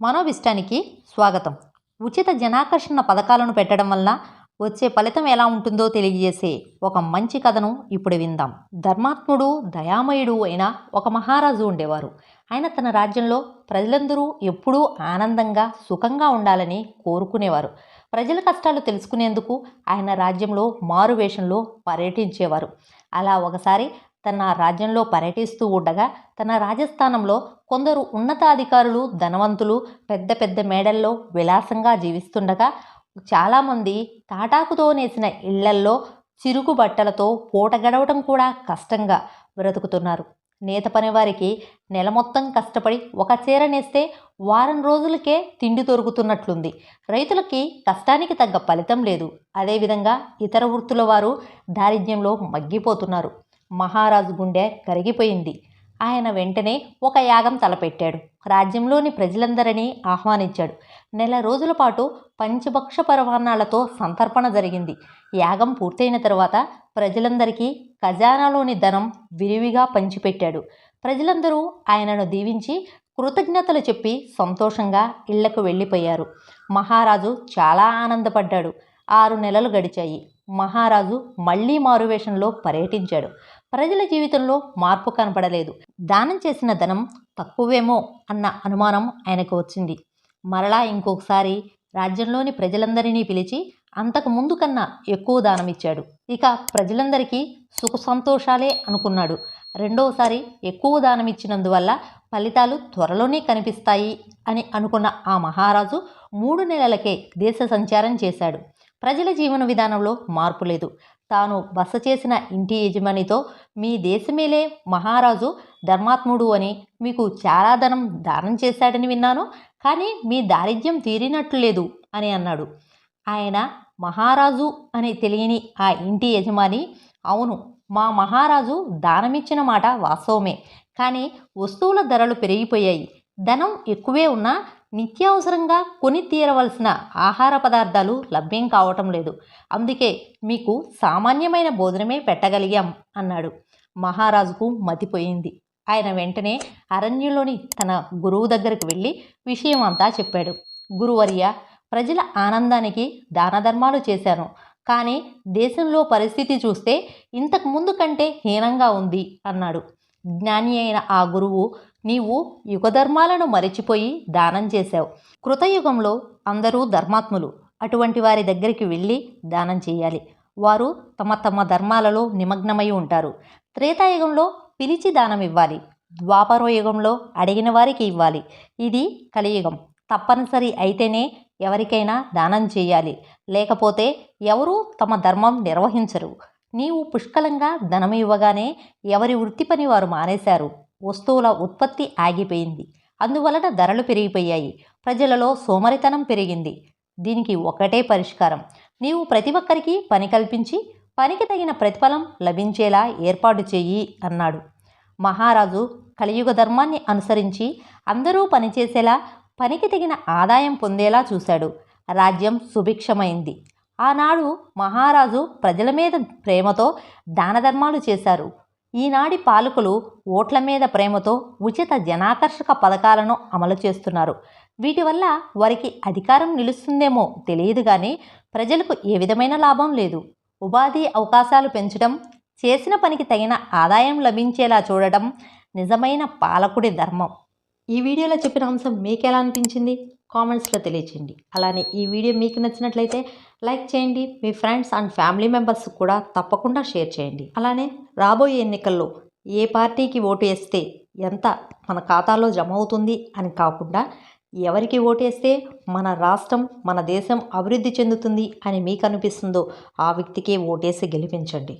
మనోవిష్టానికి స్వాగతం. ఉచిత జనాకర్షణ పథకాలను పెట్టడం వల్ల వచ్చే ఫలితం ఎలా ఉంటుందో తెలియజేసే ఒక మంచి కథను ఇప్పుడు విందాం. ధర్మాత్ముడు దయామయుడు అయిన ఒక మహారాజు ఉండేవారు. ఆయన తన రాజ్యంలో ప్రజలందరూ ఎప్పుడూ ఆనందంగా సుఖంగా ఉండాలని కోరుకునేవారు. ప్రజల కష్టాలు తెలుసుకునేందుకు ఆయన రాజ్యంలో మారువేషంలో పర్యటించేవారు. అలా ఒకసారి తన రాజ్యంలో పర్యటిస్తూ ఉండగా తన రాజస్థానంలో కొందరు ఉన్నతాధికారులు ధనవంతులు పెద్ద పెద్ద మేడల్లో విలాసంగా జీవిస్తుండగా చాలామంది తాటాకుతో నేసిన ఇళ్ళల్లో చిరుకు బట్టలతో పూట గడవటం కూడా కష్టంగా బ్రతుకుతున్నారు. నేత పనివారికి నెల మొత్తం కష్టపడి ఒక చీర నేస్తే వారం రోజులకే తిండి దొరుకుతున్నట్లుంది. రైతులకి కష్టానికి తగ్గ ఫలితం లేదు. అదేవిధంగా ఇతర వృత్తుల వారు దారిద్ర్యంలో మగ్గిపోతున్నారు. మహారాజు గుండె కరిగిపోయింది. ఆయన వెంటనే ఒక యాగం తలపెట్టాడు. రాజ్యంలోని ప్రజలందరినీ ఆహ్వానించాడు. నెల రోజుల పాటు పంచభక్ష పరమాణాలతో సంతర్పణ జరిగింది. యాగం పూర్తయిన తర్వాత ప్రజలందరికీ ఖజానాలోని ధనం విరివిగా పంచిపెట్టాడు. ప్రజలందరూ ఆయనను దీవించి కృతజ్ఞతలు చెప్పి సంతోషంగా ఇళ్ళకు వెళ్ళిపోయారు. మహారాజు చాలా ఆనందపడ్డాడు. ఆరు నెలలు గడిచాయి. మహారాజు మళ్ళీ మారువేషంలో పర్యటించాడు. ప్రజల జీవితంలో మార్పు కనపడలేదు. దానం చేసిన ధనం తక్కువేమో అన్న అనుమానం ఆయనకు వచ్చింది. మరలా ఇంకొకసారి రాజ్యంలోని ప్రజలందరినీ పిలిచి అంతకు ముందు కన్నా ఎక్కువ దానం ఇచ్చాడు ఇక ప్రజలందరికీ సుఖ సంతోషాలే అనుకున్నాడు. రెండవసారి ఎక్కువ దానం ఇచ్చినందువల్ల ఫలితాలు త్వరలోనే కనిపిస్తాయి అని అనుకున్న ఆ మహారాజు మూడు నెలలకే దేశ సంచారం చేశాడు. ప్రజల జీవన విధానంలో మార్పు లేదు. తాను బస చేసిన ఇంటి యజమానితో మీ దేశమేలే మహారాజు ధర్మాత్ముడు అని మీకు చాలా ధనం దానం చేశాడని విన్నాను కానీ మీ దారిద్ర్యం తీరినట్లు లేదు అని అన్నాడు. ఆయన మహారాజు అని తెలియని ఆ ఇంటి యజమాని అవును మా మహారాజు దానమిచ్చిన మాట వాస్తవమే. కానీ వస్తువుల ధరలు పెరిగిపోయాయి. ధనం ఎక్కువే ఉన్నా నిత్యావసరంగా కొని తీరవలసిన ఆహార పదార్థాలు లభ్యం కావటం లేదు. అందుకే మీకు సామాన్యమైన భోజనమే పెట్టగలిగాం అన్నాడు. మహారాజుకు మతిపోయింది. ఆయన వెంటనే అరణ్యంలోని తన గురువు దగ్గరికి వెళ్ళి విషయం అంతా చెప్పాడు. గురువర్య ప్రజల ఆనందానికి దాన ధర్మాలు చేశాను. కానీ దేశంలో పరిస్థితి చూస్తే ఇంతకు ముందు కంటే హీనంగా ఉంది అన్నాడు. జ్ఞాని అయిన ఆ గురువు నీవు యుగధర్మాలను మరిచిపోయి దానం చేశావు. కృతయుగంలో అందరూ ధర్మాత్ములు. అటువంటి వారి దగ్గరికి వెళ్ళి దానం చేయాలి. వారు తమ తమ ధర్మాలలో నిమగ్నమై ఉంటారు. త్రేతాయుగంలో పిలిచి దానం ఇవ్వాలి. ద్వాపరయుగంలో అడిగిన వారికి ఇవ్వాలి. ఇది కలియుగం. తప్పనిసరి అయితేనే ఎవరికైనా దానం చేయాలి. లేకపోతే ఎవరూ తమ ధర్మం నిర్వహించరు. నీవు పుష్కలంగా ధనం ఇవ్వగానే ఎవరి వృత్తి పని వారు మానేశారు? వస్తువుల ఉత్పత్తి ఆగిపోయింది. అందువలన ధరలు పెరిగిపోయాయి. ప్రజలలో సోమరితనం పెరిగింది. దీనికి ఒకటే పరిష్కారం. నీవు ప్రతి ఒక్కరికి పని కల్పించి పనికి తగిన ప్రతిఫలం లభించేలా ఏర్పాటు చెయ్యి అన్నాడు. మహారాజు కలియుగ ధర్మాన్ని అనుసరించి అందరూ పనిచేసేలా పనికి తగిన ఆదాయం పొందేలా చూశాడు. రాజ్యం సుభిక్షమైంది. ఆనాడు మహారాజు ప్రజల మీద ప్రేమతో దాన ధర్మాలు చేశారు. ఈనాడి పాలకులు ఓట్ల మీద ప్రేమతో ఉచిత జనాకర్షక పథకాలను అమలు చేస్తున్నారు. వీటి వల్ల వారికి అధికారం నిలుస్తుందేమో తెలియదు కానీ ప్రజలకు ఏ విధమైన లాభం లేదు. ఉపాధి అవకాశాలు పెంచడం చేసిన పనికి తగిన ఆదాయం లభించేలా చూడటం నిజమైన పాలకుడి ధర్మం. ఈ వీడియోలో చెప్పిన అంశం మీకు ఎలా అనిపించింది? కామెంట్స్లో తెలియచేయండి. అలానే ఈ వీడియో మీకు నచ్చినట్లయితే లైక్ చేయండి. మీ ఫ్రెండ్స్ అండ్ ఫ్యామిలీ మెంబర్స్ కూడా తప్పకుండా షేర్ చేయండి. అలానే రాబోయే ఎన్నికల్లో ఏ పార్టీకి ఓటు వేస్తే ఎంత మన ఖాతాలో జమ అవుతుంది అని కాకుండా ఎవరికి ఓటేస్తే మన రాష్ట్రం మన దేశం అభివృద్ధి చెందుతుంది అని మీకు అనిపిస్తుందో ఆ వ్యక్తికే ఓటేసి గెలిపించండి.